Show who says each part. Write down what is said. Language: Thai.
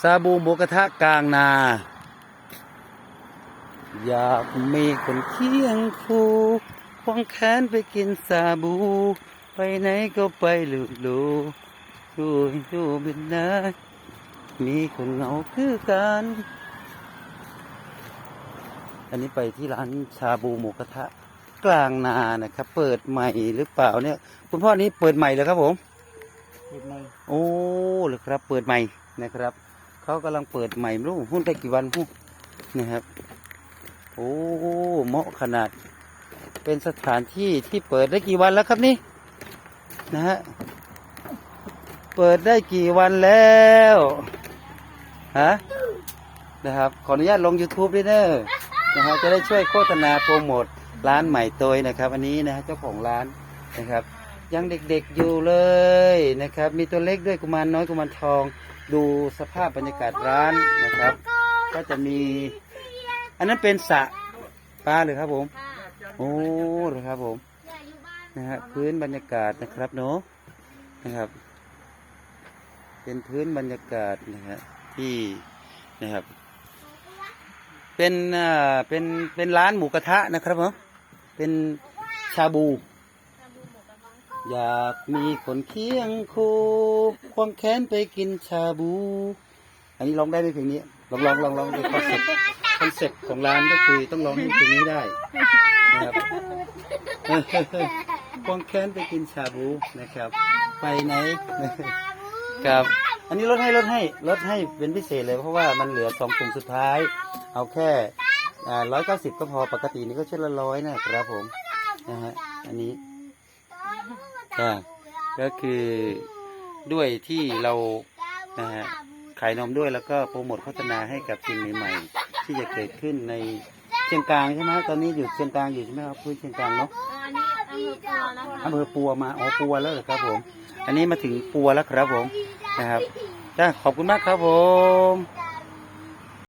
Speaker 1: ซาบูหมูกระทะกลางนา อยากมีคนเคียงคู่ควงแขนไปกินซาบู ไปไหนก็ไปลูดูดูให้ดูเป็นได้มีคนเหงาคือกัน อันนี้ไปที่ร้านชาบูหมูกระทะกลางนานะครับ เปิดใหม่หรือเปล่าเนี่ย คุณพ่อนี้เปิดใหม่เลยครับผม
Speaker 2: เปิดใหม่
Speaker 1: โอ้เหรือครับ เปิดใหม่นะครับ เขากำลังเปิดใหม่ไม่รู้หุ้นได้กี่วันหุ้นนะครับ โอ้เหมาะขนาด เป็นสถานที่ที่เปิดได้กี่วันแล้วครับนี่นะฮะเปิดได้กี่วันแล้วฮะนะครับ ขออนุญาตลง YouTube ด้วยเนอะนะครับจะได้ช่วยโฆษณาโปรโมทร้านใหม่ตัวนะครับ อันนี้นะฮะเจ้าของร้านนะครับ ยังเด็กๆอยู่เลยนะครับ มีตัวเล็กด้วยกุมารน้อยกุมารทอง ดูสภาพบรรยากาศร้านนะครับ ก็จะมี อันนั้นเป็นสระปลาเลยครับผม โอ้เลยครับผมนะฮะพื้นบรรยากาศนะครับเนาะนะครับ เป็นพื้นบรรยากาศนะฮะที่นะครับ เป็นอ่าเป็นเป็นร้านหมูกระทะนะครับผมเป็นชาบู อยากมีคนเคียงคู่ควงแขนไปกินชาบู อันนี้ร้องได้ไหมเพลงนี้ลองลองลองลองดูคอนเซ็ปต์คอนเซ็ปต์ของร้านก็คือต้องร้องให้เพลงนี้ได้นะครับควงแขนไปกินชาบูนะครับ ไปไหนครับ อันนี้ลดให้ลดให้ลดให้เป็นพิเศษเลยเพราะว่ามันเหลือสองถุงสุดท้าย เอาแค่ร้อยเก้าสิบก็พอปกตินี่ก็ชุดละร้อยนะครับผมนะฮะอันนี้ อ่าก็คือด้วยที่เรานะฮะขายนมด้วยแล้วก็โปรโมทโฆษณาให้กับสิ่งใหม่ๆที่จะเกิดขึ้นในเชียงกลางใช่ไหมตอนนี้อยู่เชียงกลางอยู่ใช่ไหมครับพื้นเชียงกลางเนาะ
Speaker 3: อันนี้อำเภอปัวนะคะ
Speaker 1: อำเภอปัวมาอ๋อปัวแล้วเหรอครับผม อันนี้มาถึงปัวแล้วครับผมนะครับจ้าขอบคุณมากครับผม